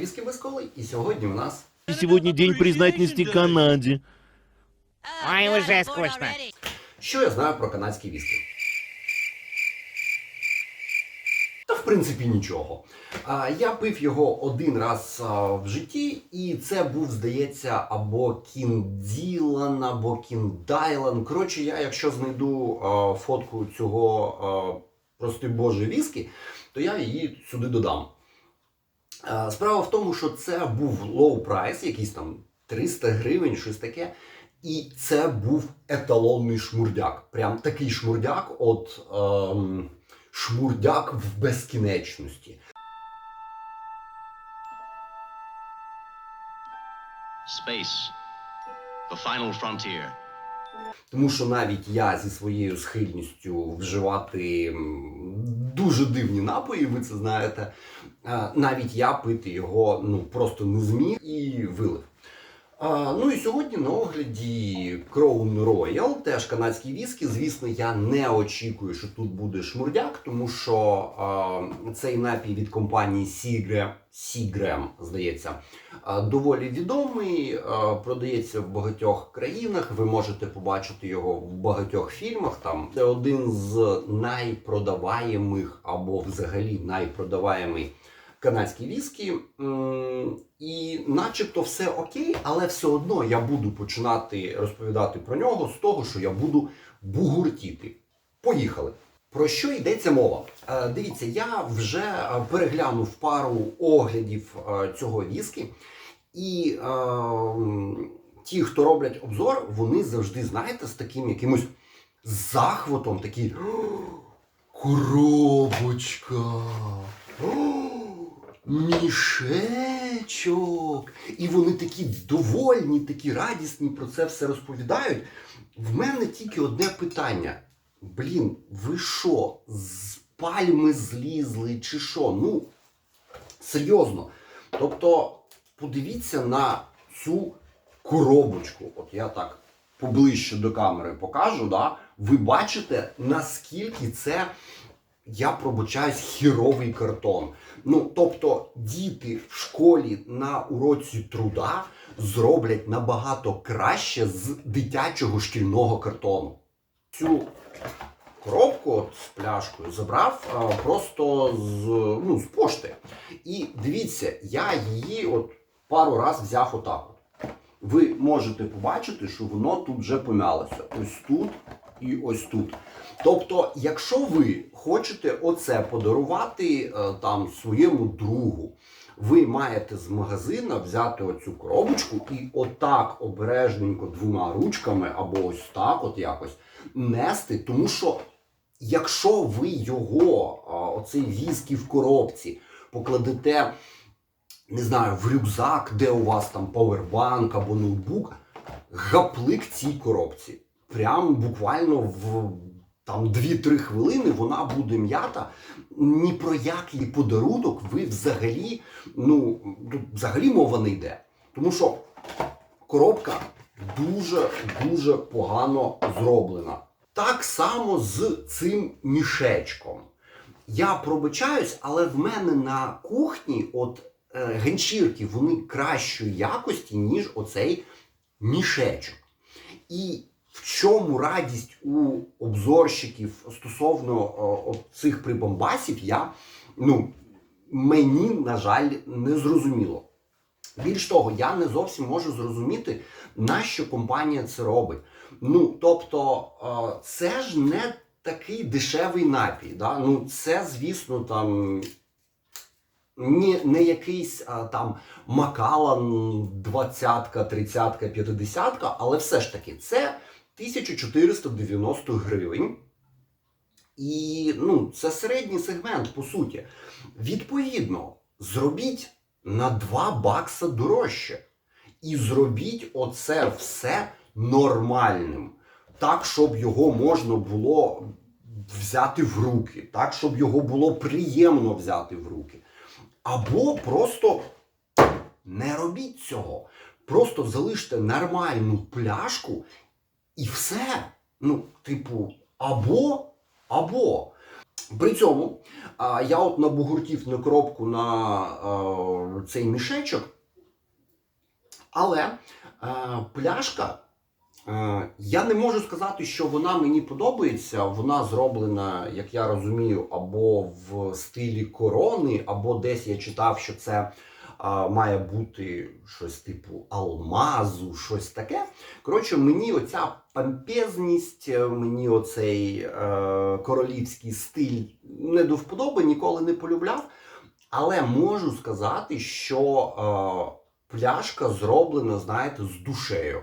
віскі без коли, і сьогодні у нас И сегодня день признательности Канаде. Ой, уже скучно. Що я знаю про канадські віскі? Та в принципі нічого. А, я пив його один раз а, в житті, і це був, здається, або Кінділан, або Кіндайлан. Коротше, я, якщо знайду а, фотку цього а, прости Боже віскі, то я її сюди додам. Справа в тому, що це був лоу прайс, якийсь там 300 гривень, щось таке. І це був еталонний шмурдяк. Прям такий шмурдяк, от ем, шмурдяк в безкінечності. Space. The final frontier. Тому що навіть я зі своєю схильністю вживати дуже дивні напої, ви це знаєте. Е, Навіть я пити його ну просто не зміг і вилив. А, ну і сьогодні на огляді Crown Royal, теж канадський віскі. Звісно, я не очікую, що тут буде шмурдяк, тому що а, цей напій від компанії Seagram, Seagram, здається, доволі відомий, продається в багатьох країнах. Ви можете побачити його в багатьох фільмах. Там це один з найпродаваємих або взагалі найпродаваємий канадські віскі. І начебто все окей, але все одно я буду починати розповідати про нього з того, що я буду бугуртіти. Поїхали. Про що йдеться мова? Е, Дивіться, я вже е, переглянув пару оглядів е, цього віскі, і е, ті, хто роблять обзор, вони завжди, знаєте, з таким якимось захватом, такі коробочка. О, Мішечок. І вони такі довольні, такі радісні про це все розповідають. В мене тільки одне питання. Блін, ви що, з пальми злізли чи що? Ну, серйозно. Тобто, подивіться на цю коробочку. От я так поближче до камери покажу, да? ви бачите, наскільки це, я пробачаюсь, хіровий картон. Ну, тобто, діти в школі на уроці труда зроблять набагато краще з дитячого шкільного картону. Цю коробку з пляшкою забрав а, просто з, ну, з пошти. І дивіться, я її от пару раз взяв отак. Ви можете побачити, що воно тут вже помялося. Ось тут і ось тут. Тобто, якщо ви хочете оце подарувати е, там своєму другу, ви маєте з магазина взяти оцю коробочку і отак обережненько двома ручками або ось так, от якось нести, тому що якщо ви його, оцей віскі в коробці, покладете, не знаю, в рюкзак, де у вас там павербанк або ноутбук, гаплик цій коробці. Прям буквально в там 2-3 хвилини вона буде м'ята. Ні про який подарунок ви взагалі, ну, взагалі мова не йде. Тому що коробка дуже-дуже погано зроблена. Так само з цим мішечком. Я пробачаюсь, але в мене на кухні от е, ганчірки вони кращої якості, ніж оцей мішечок. І в чому радість у обзорщиків стосовно о, цих прибамбасів, я ну, мені, на жаль, не зрозуміло. Більш того, я не зовсім можу зрозуміти, на що компанія це робить. Ну, тобто, е, це ж не такий дешевий напій. Да? Ну, це, звісно, там не, не якийсь а, там Макалан 20, 30, 50, але все ж таки це 1490 гривень. І ну, це середній сегмент, по суті. Відповідно, зробіть на 2 бакса дорожче. І зробіть оце все нормальним. Так, щоб його можна було взяти в руки, так, щоб його було приємно взяти в руки. Або просто не робіть цього. Просто залиште нормальну пляшку і все. Ну, типу, або, або. При цьому я от набугуртів на коробку на цей мішечок, але пляшка, я не можу сказати, що вона мені подобається. Вона зроблена, як я розумію, або в стилі корони, або десь я читав, що це а, має бути щось типу алмазу, щось таке. Коротше, мені оця пампезність, е, мені оцей е, королівський стиль не до вподоби, ніколи не полюбляв. Але можу сказати, що е, пляшка зроблена, знаєте, з душею.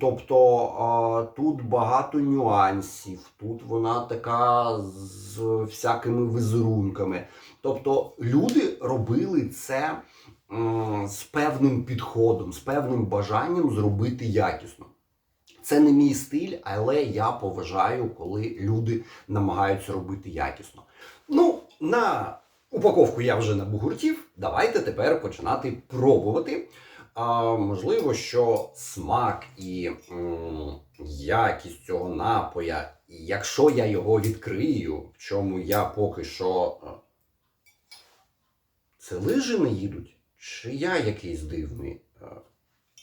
Тобто е, тут багато нюансів, тут вона така з всякими візерунками. Тобто люди робили це з певним підходом, з певним бажанням зробити якісно. Це не мій стиль, але я поважаю, коли люди намагаються робити якісно. Ну, на упаковку я вже набугуртів. Давайте тепер починати пробувати. А, можливо, що смак і м, якість цього напоя, і якщо я його відкрию, в чому я поки що. е, Це лижи не їдуть? Чи я якийсь дивний?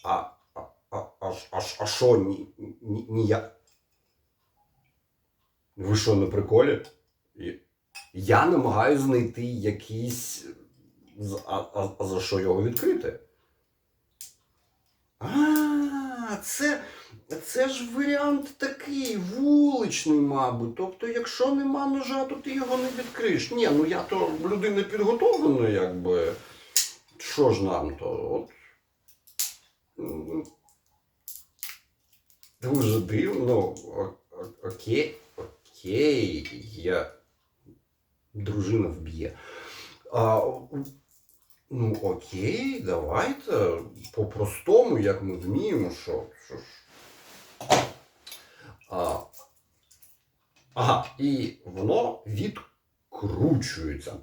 А, а, а, а, а, а що, ні, ні, ні я. Ви що, на приколі? Я намагаюся знайти якийсь. А, а, а за що його відкрити? А, це, це ж варіант такий вуличний, мабуть. Тобто, якщо нема ножа, то ти його не відкриєш. Ні, ну я то людина підготовлена, якби. Що ж нам то? От. Дуже дивно. О- Окей, окей, я. Дружина вб'є. А, ну, окей, давайте по-простому, як ми вміємо, що. що ж. А, ага, і воно відкручується.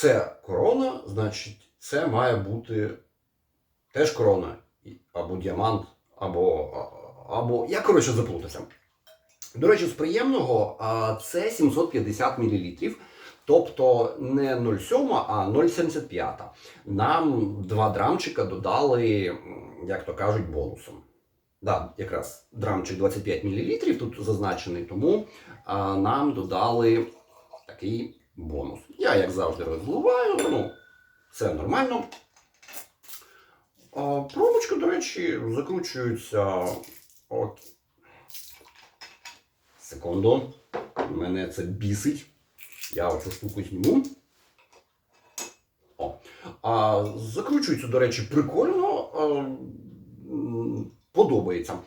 Це корона, значить, це має бути теж корона. Або діамант, або. або... Я, коротше, заплутався. До речі, з приємного це 750 мл. Тобто не 0,7, а 0,75. Нам два драмчика додали, як то кажуть, бонусом. Да, якраз драмчик 25 мл тут зазначений, тому а, нам додали такий бонус. Я, як завжди, розливаю, ну, це нормально. А, пробочка, до речі, закручується. От. Секунду. Мене це бісить. Я оцю штуку зніму. О. А, закручується, до речі, прикольно. А, подобається.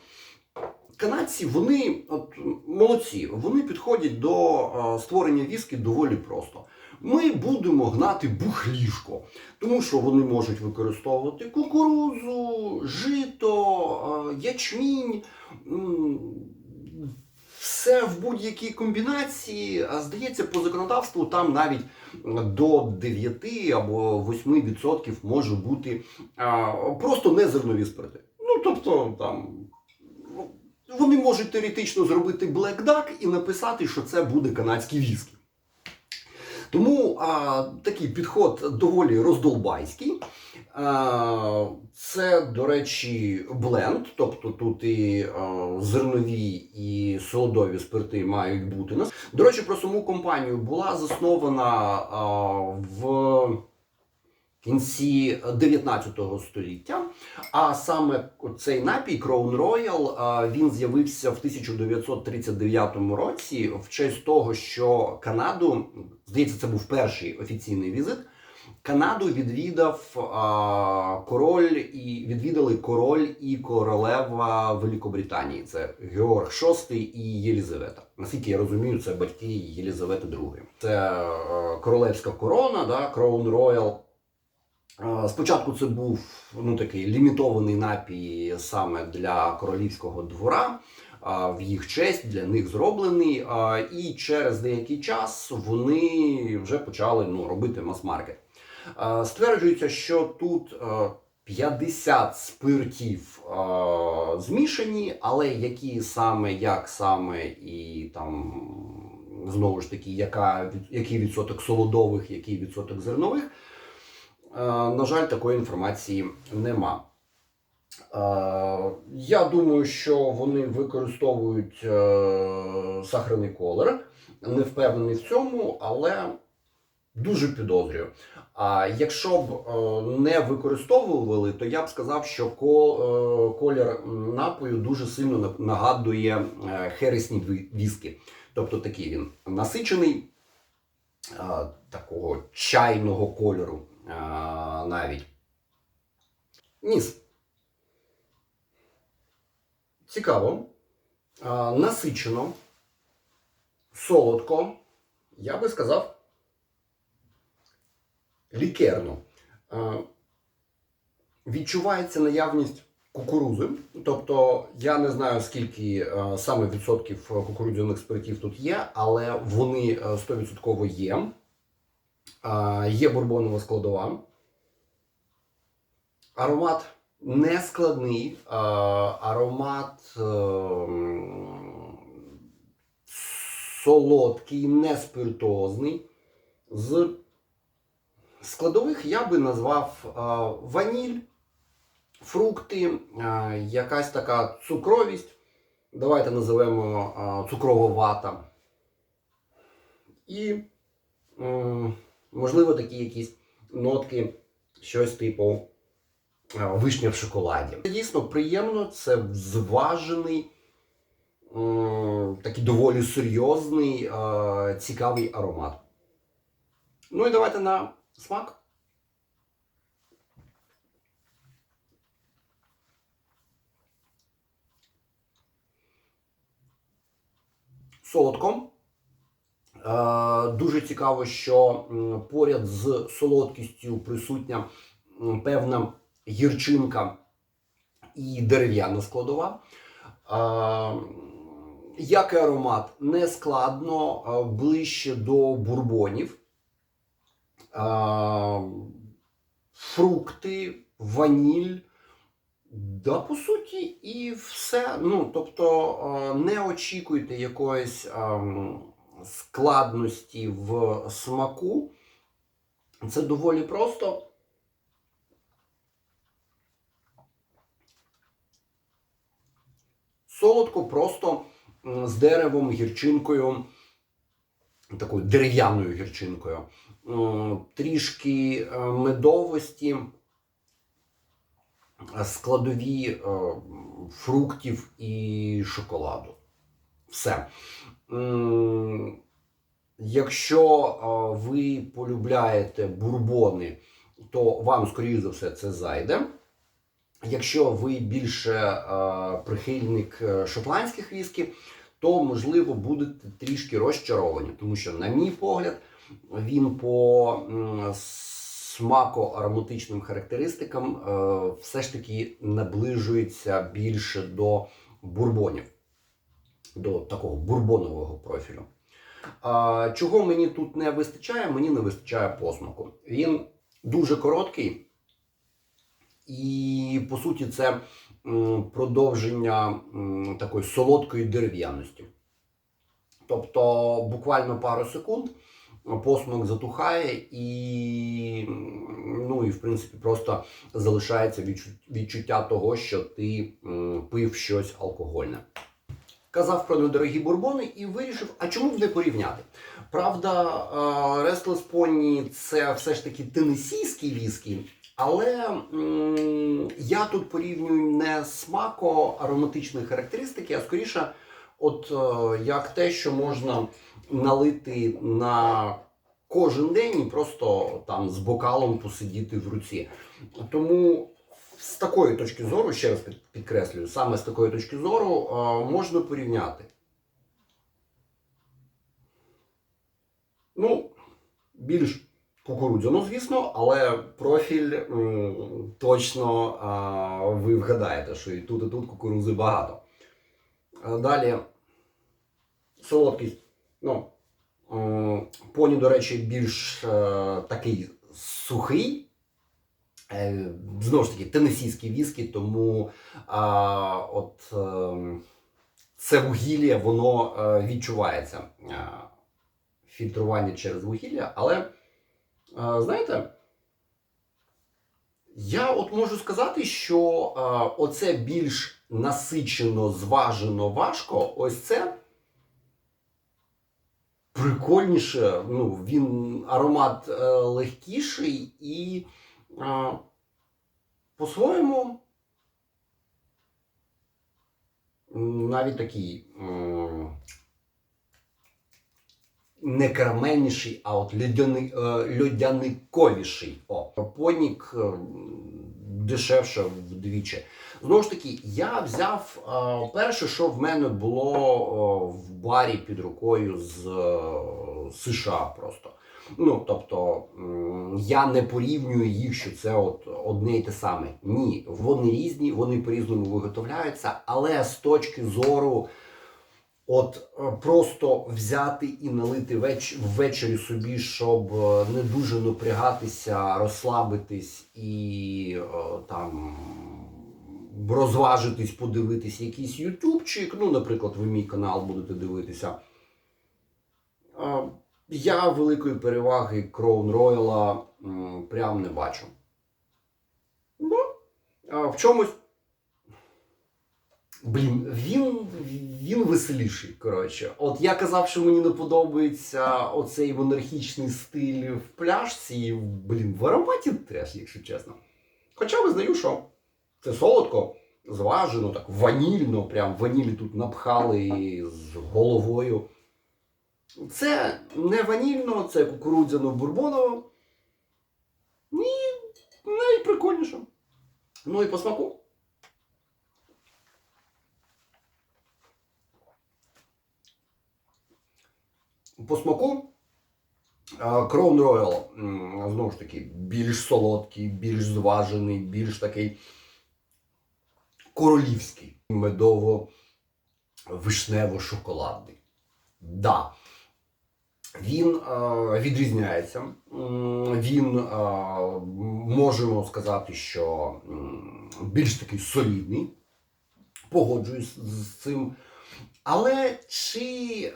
Канадці, вони от, молодці, вони підходять до а, створення віскі доволі просто. Ми будемо гнати бухлішко, тому що вони можуть використовувати кукурузу, жито, а, ячмінь. Все в будь-якій комбінації, а здається, по законодавству там навіть до 9 або 8% може бути а, просто незернові спирти. Ну, тобто, там вони можуть теоретично зробити Black Duck і написати, що це буде канадський віскі. Тому а, такий підход доволі роздолбайський. А, це, до речі, бленд, тобто тут і а, зернові, і солодові спирти мають бути. До речі, про саму компанію була заснована а, в кінці 19 століття. А саме цей напій Crown Royal, він з'явився в 1939 році в честь того, що Канаду, здається, це був перший офіційний візит. Канаду відвідав а, король і відвідали король і королева Великобританії. Це Георг VI і Єлізавета. Наскільки я розумію, це батьки Єлізавети II. Це е, королевська корона, да, Crown Royal. Спочатку це був ну, такий лімітований напій саме для королівського двора. В їх честь для них зроблений. І через деякий час вони вже почали ну, робити мас-маркет. Стверджується, що тут е, 50 спиртів змішані, але які саме, як саме і там знову ж таки, яка, який відсоток солодових, який відсоток зернових. Е, на жаль, такої інформації нема. Е, я думаю, що вони використовують е, сахарний колер. Не впевнений в цьому, але дуже підозрюю. А якщо б не використовували, то я б сказав, що ко, колір напою дуже сильно нагадує хересні ві- віскі. Тобто такий він насичений, такого чайного кольору навіть. Ніс. Цікаво. Насичено, солодко, я би сказав, лікерно. Відчувається наявність кукурузи. Тобто я не знаю, скільки саме відсотків кукурудзяних спиртів тут є, але вони е, 100% є. Є бурбонова складова. Аромат не складний, аромат е, солодкий, не спиртозний. З складових я би назвав ваніль, фрукти, якась така цукровість. Давайте називемо цукрова вата. І, можливо, такі якісь нотки, щось типу е, вишня в шоколаді. Це дійсно приємно, це зважений, такий доволі серйозний, е, цікавий аромат. Ну і давайте на смак. Солодко. Е, Дуже цікаво, що поряд з солодкістю присутня певна гірчинка і дерев'яна складова. Е, Як і аромат, не складно, е, ближче до бурбонів. Фрукти, ваніль. Да, по суті, і все. Ну, тобто, не очікуйте якоїсь ем, складності в смаку. Це доволі просто. Солодко, просто з деревом, гірчинкою, такою дерев'яною гірчинкою. Трішки е, медовості складові е, фруктів і шоколаду. Все. Якщо ви полюбляєте бурбони, то вам, скоріш за все, це зайде. Якщо ви більше прихильник е, шотландських віскі, то можливо будете трішки розчаровані, тому що, на мій погляд, він по смако-ароматичним характеристикам е, все ж таки наближується більше до бурбонів, до такого бурбонового профілю. А, чого мені тут не вистачає? Мені не вистачає посмаку. Він дуже короткий, і по суті, це продовження такої солодкої дерев'яності. Тобто буквально пару секунд посмак затухає і, ну, і в принципі, просто залишається відчуття того, що ти пив щось алкогольне. Казав про недорогі бурбони і вирішив, а чому б не порівняти? Правда, е, Restless Pony – це все ж таки тенесійський віскі, але м, я тут порівнюю не смако-ароматичні характеристики, а скоріше, от е, як те, що можна налити на кожен день і просто там з бокалом посидіти в руці. Тому з такої точки зору, ще раз підкреслюю, саме з такої точки зору е, можна порівняти. Ну, більш кукурудзяно, звісно, але профіль точно а, ви вгадаєте, що і тут, і тут кукурудзи багато. А Далі солодкість. Ну, поні, до речі, більш е, такий сухий. Е, Знову ж таки, тенесійські віскі, тому а, от, е, це вугілля, воно е, відчувається. Фільтрування через вугілля, але знаєте, я от можу сказати, що оце більш насичено, зважено, важко, ось це прикольніше. Ну, він аромат легкіший і по-своєму навіть такий не карамельніший, а от льодяни, е, льодяниковіший. О, понік е, дешевше вдвічі. Знову ж таки, я взяв е, перше, що в мене було в барі під рукою з США просто. Ну, тобто, я не порівнюю їх, що це от одне і те саме. Ні, вони різні, вони по-різному виготовляються, але з точки зору От е, просто взяти і налити веч... ввечері собі, щоб е, не дуже напрягатися, розслабитись і е, там розважитись, подивитись якийсь ютубчик. Ну, наприклад, ви мій канал будете дивитися. Я великої переваги Royal м, прям не бачу. Ну, а в чомусь Блін, він, він веселіший. Коротше, от я казав, що мені не подобається оцей монархічний стиль в пляшці. і, Блін, в ароматі теж, якщо чесно. Хоча визнаю, що це солодко, зважено, так ванільно, прям ванілі тут напхали з головою. Це не ванільно, це кукурудзяно-бурбоново. Ні, навіть прикольніше. Ну і по смаку. По смаку Crown Royal, знову ж таки, більш солодкий, більш зважений, більш такий королівський, медово-вишнево-шоколадний. Да. Він е, відрізняється. Він, е, можемо сказати, що більш такий солідний. Погоджуюсь з цим. Але чи е,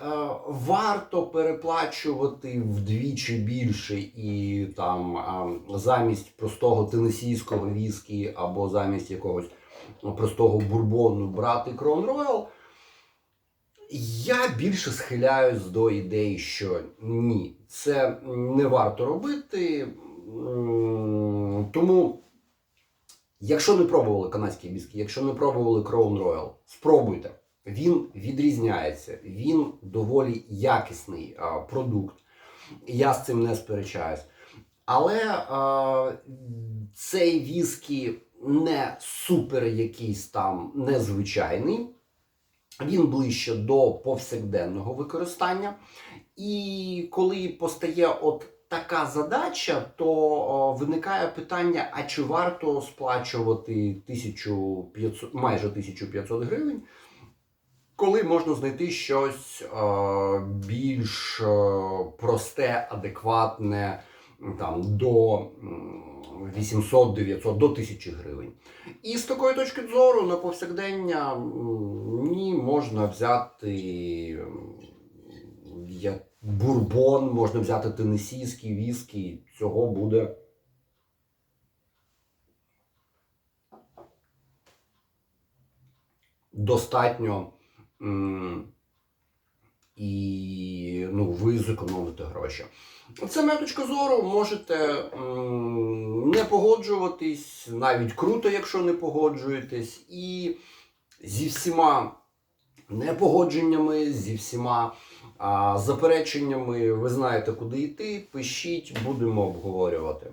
варто переплачувати вдвічі більше і там замість простого тенесійського віскі або замість якогось простого бурбону брати Crown Royal? Я більше схиляюсь до ідеї, що ні, це не варто робити. Тому, якщо не пробували канадські віскі, якщо не пробували Crown Royal, спробуйте. Він відрізняється, він доволі якісний а, продукт. Я з цим не сперечаюсь. Але а, цей віскі не супер якийсь там незвичайний. Він ближче до повсякденного використання. І коли постає от така задача, то виникає питання: а чи варто сплачувати 1500, майже 1500 гривень? Коли можна знайти щось більш просте, адекватне там, до м, 800, 900, до 1000 гривень. І з такої точки зору на повсякдення ні, можна взяти як бурбон, можна взяти тенесійський віскі, цього буде. Достатньо І ну, ви зекономите гроші. Це моя точка зору. Можете м, не погоджуватись, навіть круто, якщо не погоджуєтесь. І зі всіма непогодженнями, зі всіма а, запереченнями, ви знаєте, куди йти. Пишіть, будемо обговорювати.